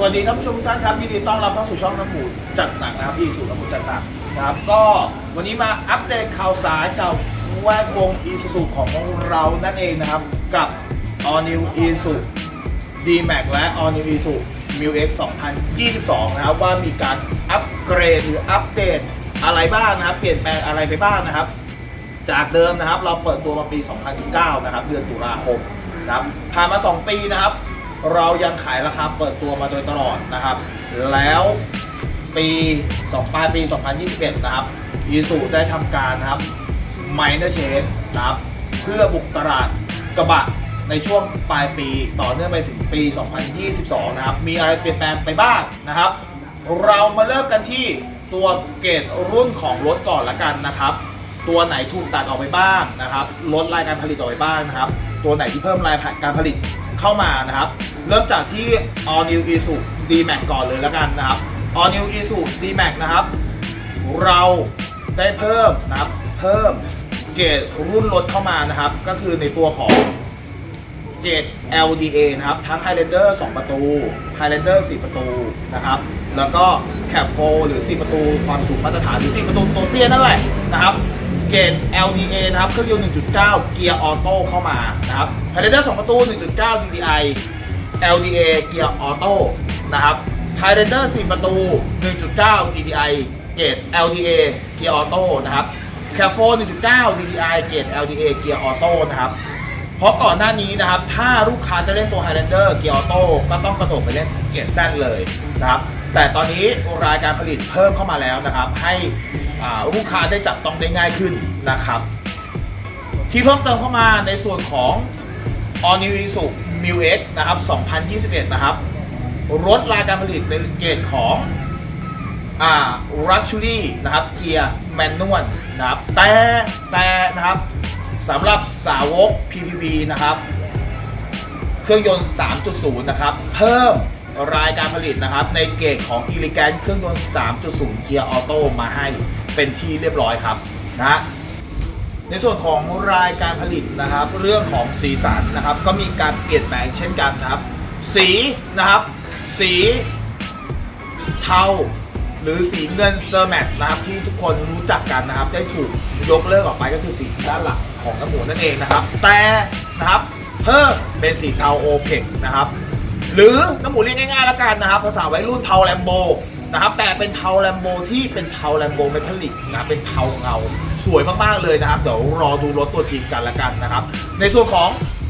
สวัสดีท่านผู้ชมทุกท่านครับยินดีต้อนรับเข้าสู่ช่องน้ำหมูจัดหนักนะครับที่สู่น้ำหมูจัดหนักนะครับ ก็วันนี้มาอัปเดตข่าวสารกับแวดวงอีซูซูของเรานั่นเองนะครับ กับ All New Isuzu D-Max และ All New Isuzu Mu X 2022 นะครับ ว่ามีการอัปเกรดหรืออัปเดตอะไรบ้างนะครับ เปลี่ยนแปลงอะไรไปบ้างนะครับ จากเดิมนะครับเราเปิดตัวมาปี 2019 นะครับ เดือนตุลาคมนะครับผ่านมา 2 ปีนะครับ เรายังขายราคาเปิดตัวมาโดยตลอดนะครับ แล้วปี2ปลายปี 2021 นะครับยีสูได้ทำการนะครับ minor change นะครับ เพื่อบุกตลาดกระบะในช่วงปลายปีต่อเนื่องไปถึงปี 2022 นะครับ มีอะไรเปลี่ยนแปลงไปบ้างนะครับ เรามาเริ่มกันที่ตัวเกรดรุ่นของรถก่อนละกันนะครับ ตัวไหนถูกตัดออกไปบ้างนะครับ ลดรายการผลิตออกไปบ้างนะครับ ตัวไหนที่เพิ่มรายการผลิต เข้ามานะครับ เริ่มจากที่ All New Isuzu D-Max ก่อนเลยและกันนะครับ All New Isuzu D-Max นะครับ เราได้เพิ่มนะครับเพิ่มเกรดรุ่นรถเข้ามานะครับ ก็คือในตัวของเกรด LDA นะครับ ทั้ง Highlander 2 ประตู Highlander 4 ประตูนะครับ แล้วก็ Cab 4หรือ 4 ประตูความสูงมาตรฐานหรือ 4 ประตูตัวเตี้ยนั่นแหละนะครับ เกรด LDA นะครับ เครื่องยนต์ 1.9 เกียร์ออโต้เข้ามานะครับไฮรีเดอร์2ประตู 1.9 DDI LDA เกียร์ออโต้นะครับไฮรีเดอร์4ประตู 1.9 DDI เกรด LDA เกียร์ออโต้นะครับแคฟโฟ1.9 DDI เกรด LDA เกียร์ออโต้นะครับ เพราะก่อนหน้านี้นะครับ ถ้าลูกค้าจะเล่นตัว Highlander เกียร์ออโต้ก็ต้องกระโดดไปเล่นเกียร์แซดเลยนะครับ แต่ตอนนี้รายการผลิตเพิ่มเข้ามาแล้วนะครับ ให้ลูกค้าได้จับต้องได้ง่ายขึ้นนะครับ ที่เพิ่มเติมเข้ามาในส่วนของ All New Isuzu Mu X นะครับ 2021 นะครับลดรายการผลิตในเกรดของอ่า Luxury นะครับเกียร์แมนนวลนะครับ แต่แต่นะครับ สำหรับสาวก PPV นะครับ เครื่องยนต์ 3.0 นะครับ เพิ่มรายการผลิตนะครับ ในเกรดของ e l e g a n t เครื่องยนต์ 3.0 เกียร์ออโต้มาให้เป็นที่เรียบร้อยครับนะในส่วนของรายการผลิตนะครับ เรื่องของสีสันนะครับ ก็มีการเปลี่ยนแปลงเช่นกันนะครับ สีนะครับ สีเทา หรือสีเงินเซอร์แมตนะครับที่ทุกคนรู้จักกันนะครับได้ถูกยกเลิกออกไปก็คือสีด้านหลังของน้ำหมูนั่นเองนะครับ แต่นะครับเพิ่มเป็นสีเทาโอเพกนะครับหรือน้ำหมูเรียกง่ายๆแล้วกันนะครับ ภาษาวัยรุ่นเทาแลมโบนะครับแต่เป็นเทาแลมโบที่เป็นเทาแลมโบเมทัลลิกนะเป็นเทาเงาสวยมากๆเลยนะครับ เดี๋ยวรอดูรถตัวจริงกันละกันนะครับ ในส่วนของ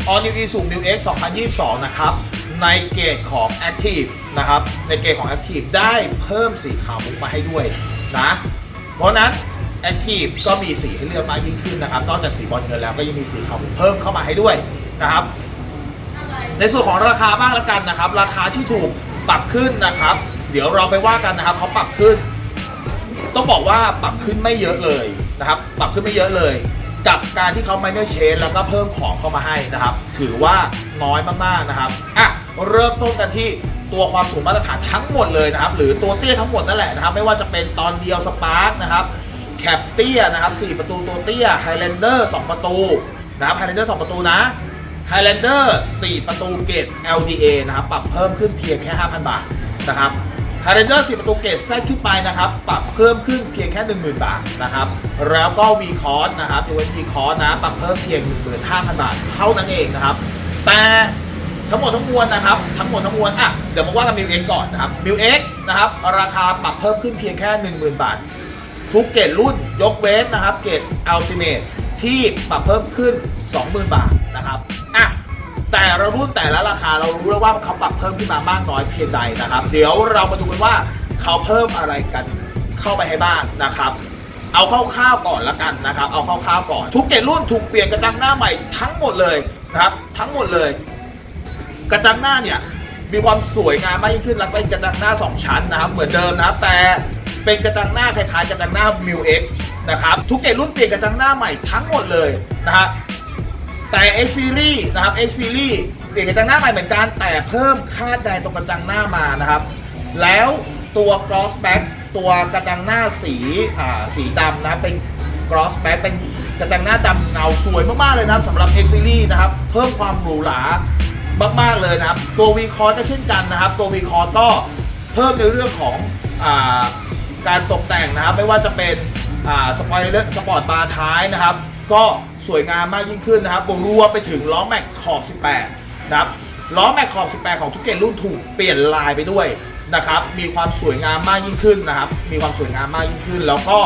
All New Isuzu New X 2022 นะครับ ในเกรดของ Active นะครับ ในเกรดของ Active ได้เพิ่มสีขาวมุกมาให้ด้วยนะ เพราะนั้น Active ก็มีสีให้เลือกมากยิ่งขึ้นนะครับ นอกจากสีบอลเงินแล้วก็ยังมีสีขาวมุกเพิ่มเข้ามาให้ด้วยนะครับ ในส่วนของราคาบ้างละกันนะครับ ราคาที่ถูกปรับขึ้นนะครับ เดี๋ยวเราไปว่ากันนะครับเขาปรับขึ้น ต้องบอกว่าปรับขึ้นไม่เยอะเลยนะครับ ปรับขึ้นไม่เยอะเลยกับการที่เขา minor change แล้วก็เพิ่มของเข้ามาให้นะครับ ถือว่าน้อยมากๆนะครับ อะ เริ่มต้นกันที่ ตัวความสูงมาตรฐานทั้งหมดเลยนะครับ หรือตัวเตี้ยทั้งหมดนั่นแหละนะครับ ไม่ว่าจะเป็นตอนเดียวสปาร์กนะครับแคปเตี้ยนะครับ 4 ประตูตัวเตี้ย Highlander 2ประตูนะครับ Highlander 2ประตูนะ Highlander 4 ประตูเกรด LDA นะครับ ปรับเพิ่มขึ้นเพียงแค่ 5,000 บาทนะครับ Highlander 4 ประตูเกรดแซดขึ้นไปนะครับ ปรับเพิ่มขึ้นเพียงแค่ 10,000 บาทนะครับ แล้วก็ V c o s นะครับจะเป็น V c o s นะ ปรับเพิ่มเพียง 15,000 บาท เท่านั้นเองนะครับ แต่ ทั้งหมดทั้งมวลนะครับ ทั้งหมดทั้งมวลอะเดี๋ยวมาว่ากัน m ิ X ก่อนนะครับ m ิ X นะครับราคาปรับเพิ่มขึ้นเพียงแค่ 10,000 บาท ทุกเกรดรุ่นยกเว้นนะครับ เกรด Ultimate ที่ปรับเพิ่มขึ้น 20,000 บาทนะครับอะแต่ละรุ่นแต่ละราคาเรารู้แล้วว่าเขาปรับเพิ่มขึ้นมามากน้อยเพียงใดนะครับ เดี๋ยวเรามาดูกันว่าเขาเพิ่มอะไรกันเข้าไปให้บ้างนะครับ เอาคร่าวๆก่อนละกันนะครับ เอาคร่าวๆก่อน ทุกเกรดรุ่นถูกเปลี่ยนกระจังหน้าใหม่ทั้งหมดเลยนะครับ ทั้งหมดเลย กระจังหน้าเนี่ยมีความสวยงามมากยิ่งขึ้นและเป็นกระจังหน้า 2 ชั้นนะครับเหมือนเดิมนะครับแต่เป็นกระจังหน้าคล้ายๆกระจังหน้า m ิ X นะครับทุกเกรดรุ่นเปลี่ยนกระจังหน้าใหม่ทั้งหมดเลยนะฮะแต่ X Series นะครับ X Series เปลี่ยนกระจังหน้าใหม่เหมือนกันแต่เพิ่มคาดแดงตรงกระจังหน้ามานะครับ แล้วตัว cross back ตัวกระจังหน้าสีอ่าสีดำนะเป็น cross back เป็นกระจังหน้าดำเงาสวยมากๆเลยนะครับสำหรับ X Series นะครับ เพิ่มความหรูหรา มาก ๆ เลยนะครับ ตัว V c o r ก็เช่นกันนะครับ ตัว V c o r ก็เพิ่มในเรื่องของอาการตกแต่งนะครับ ไม่ว่าจะเป็นสปอยเลอร์สปอร์ตบาร์ท้ายนะครับ ก็สวยงามมากยิ่งขึ้นนะครับรวมไปถึงล้อแม็กขอบ 18 นะครับล้อแม็กขอบ 18 ของทุกเกตรุ่นถูกเปลี่ยนลายไปด้วยนะครับ มีความสวยงามมากยิ่งขึ้นนะครับ มีความสวยงามมากยิ่งขึ้น แล้วก็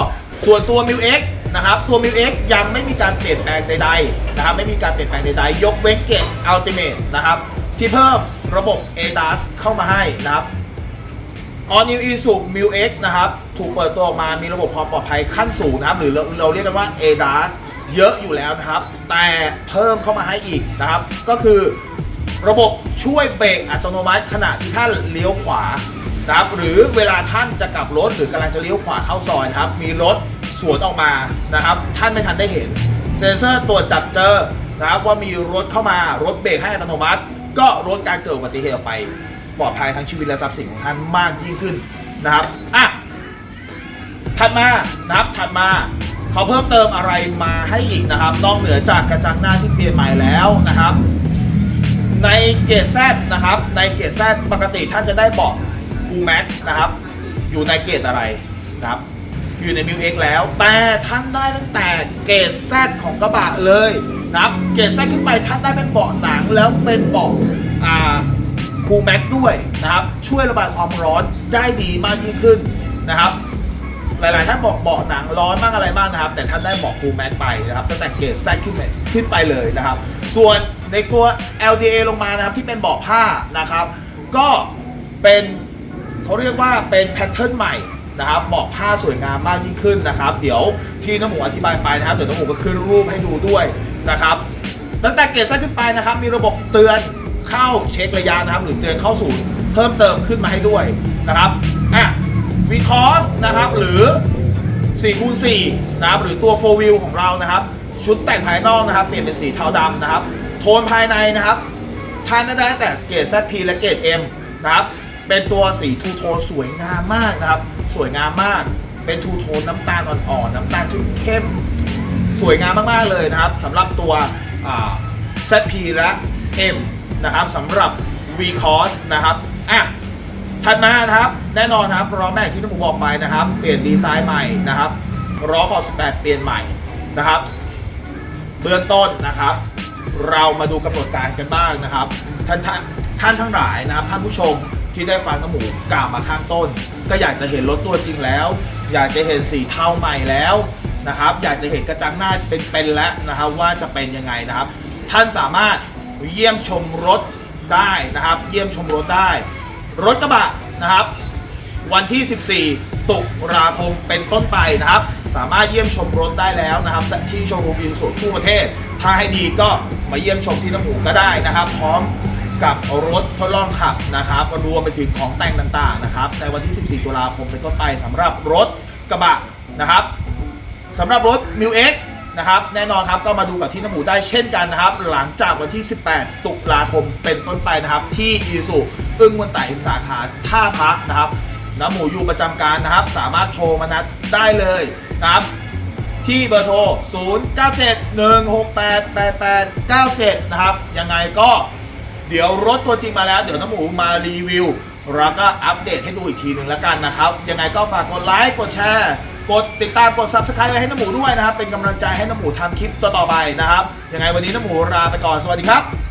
ส่วนตัว m ิ X นะครับตัว m ิ X ยังไม่มีการเปลี่ยนแปลงใดๆนะครับไม่มีการเปลี่ยนแปลงใดๆ ยกเว้นเกต Ultimate นะครับที่เพิ่มระบบ ADAS เข้ามาให้นะครับ All New Isuzu m u X นะครับถูกเปิดตัวออกมามีระบบความปลอดภัยขั้นสูงนะครับ หรือเราเราเรียกกันว่า ADAS เยอะอยู่แล้วนะครับ แต่เพิ่มเข้ามาให้อีกนะครับ ก็คือระบบช่วยเบรกอัตโนมัติขณะที่ท่านเลี้ยวขวานะครับหรือเวลาท่านจะกลับรถหรือกำลังจะเลี้ยวขวาเข้าซอยนะครับ มีรถ สวนออกมานะครับ ท่านไม่ทันได้เห็น เซ็นเซอร์ตรวจจับเจอนะครับว่ามีรถเข้ามารถเบรกให้อัตโนมัติ ก็ลดการเกิดอุบัติเหตุออกไปปลอดภัยทั้งชีวิตและทรัพย์สินของท่านมากยิ่งขึ้นนะครับอะถัดมานะครับถัดมาเขาเพิ่มเติมอะไรมาให้อีกนะครับนอกเหนือจากกระจังหน้าที่เปลี่ยนใหม่แล้วนะครับ ในเกียรดแซนะครับ ในเกียรดแซปกติท่านจะได้เบอกคูแม็กนะครับ อยู่ในเกียรดอะไรนะครับ อยู่ในมิวเอ็กแล้ว แต่ท่านได้ตั้งแต่เกรดแซของกระบะเลยนะครับเกรดแซขึ้นไปท่านได้เป็นเบาะหนังแล้วเป็นเบาะอ่าคูแม็กด้วยนะครับ ช่วยระบายความร้อนได้ดีมากยิ่งขึ้นนะครับ หลายๆท่านบอกเบาะหนังร้อนมากอะไรมากนะครับ แต่ท่านได้เบาะคูลแม็กไปนะครับตั้งแต่เกรดแซดขึ้นไปขึ้นไปเลยนะครับ ส่วนในตัว LDA ลงมานะครับที่เป็นเบาะผ้านะครับ ก็เป็นเขาเรียกว่าเป็นแพทเทิร์นใหม่ นะครับเบาะผ้าสวยงามมากยิ่งขึ้นนะครับ เดี๋ยวที่น้ำหมูอธิบายไปนะครับเดี๋ยวน้ำหมูก็ขึ้นรูปให้ดูด้วยนะครับตั้งแต่เกรดแซดขึ้นไปนะครับ มีระบบเตือนเข้าเช็คระยะนะครับหรือเตือนเข้าศูนย์เพิ่มเติมขึ้นมาให้ด้วยนะครับอะวีคอสนะครับหรือ4คูณ4นะครับหรือตัว4 wheel ของเรานะครับ ชุดแต่งภายนอกนะครับ เปลี่ยนเป็นสีเทาดำนะครับ โทนภายในนะครับท่านได้แต่เกรด ZP และเกรด M นะครับเป็นตัวสีทูโทนสวยงามมากนะครับ สวยงามมาก เป็นทูโทนน้ำตาลอ่อนๆน้ำตาลเข้มสวยงามมากๆเลยนะครับสำหรับตัวอ่า ZP และ M นะครับสำหรับ V Cross นะครับอะถัดมานะครับ แน่นอนครับล้อแม็กที่ที่ผมบอกไปนะครับ เปลี่ยนดีไซน์ใหม่นะครับล้อขอบ18 เปลี่ยนใหม่นะครับ เบื้องต้นนะครับ เรามาดูกำหนดการกันบ้างนะครับ ท่านท่านท่านทั้งหลายนะครับ ท่านผู้ชมที่ได้ฟังน้ำหมูกล่าวมาข้างต้น ก็อยากจะเห็นรถตัวจริงแล้ว อยากจะเห็นสีเทาใหม่แล้วนะครับอยากจะเห็นกระจังหน้าเป็นๆแล้วนะครับว่าจะเป็นยังไงนะครับ ท่านสามารถเยี่ยมชมรถได้นะครับ เยี่ยมชมรถได้ รถกระบะนะครับ วันที่ 14 ตุลาคมเป็นต้นไปนะครับ สามารถเยี่ยมชมรถได้แล้วนะครับที่โชว์รูมอินสุทั่วประเทศ ถ้าให้ดีก็มาเยี่ยมชมที่น้ำหมูก็ได้นะครับ พร้อม กับรถทดลองขับนะครับรวมไปถึงของแต่งต่างๆนะครับในวันที่ 14 ตุลาคมเป็นต้นไปสำหรับรถกระบะนะครับสำหรับรถ m ิ w X นะครับแน่นอนครับก็มาดูกับที่น้ำหมูได้เช่นกันนะครับ หลังจากวันที่ 18 ตุลาคมเป็นต้นไปนะครับ ที่อีสุอึ้งมวนไตสาขาท่าพระนะครับน้ำหมูอยู่ประจำการนะครับ สามารถโทรมานัดได้เลยนะครับที่เบอร์โทร 0971688897 นะครับ ยังไงก็ เดี๋ยวรถตัวจริงมาแล้ว เดี๋ยวน้ำหมูมารีวิว แล้วก็อัปเดตให้ดูอีกทีหนึ่งแล้วกันนะครับ ยังไงก็ฝากกดไลค์ กดแชร์ กดติดตาม กด subscribe ไว้ให้น้ำหมูด้วยนะครับ เป็นกำลังใจให้น้ำหมูทำคลิปต่อๆไปนะครับ ยังไงวันนี้น้ำหมูลาไปก่อน สวัสดีครับ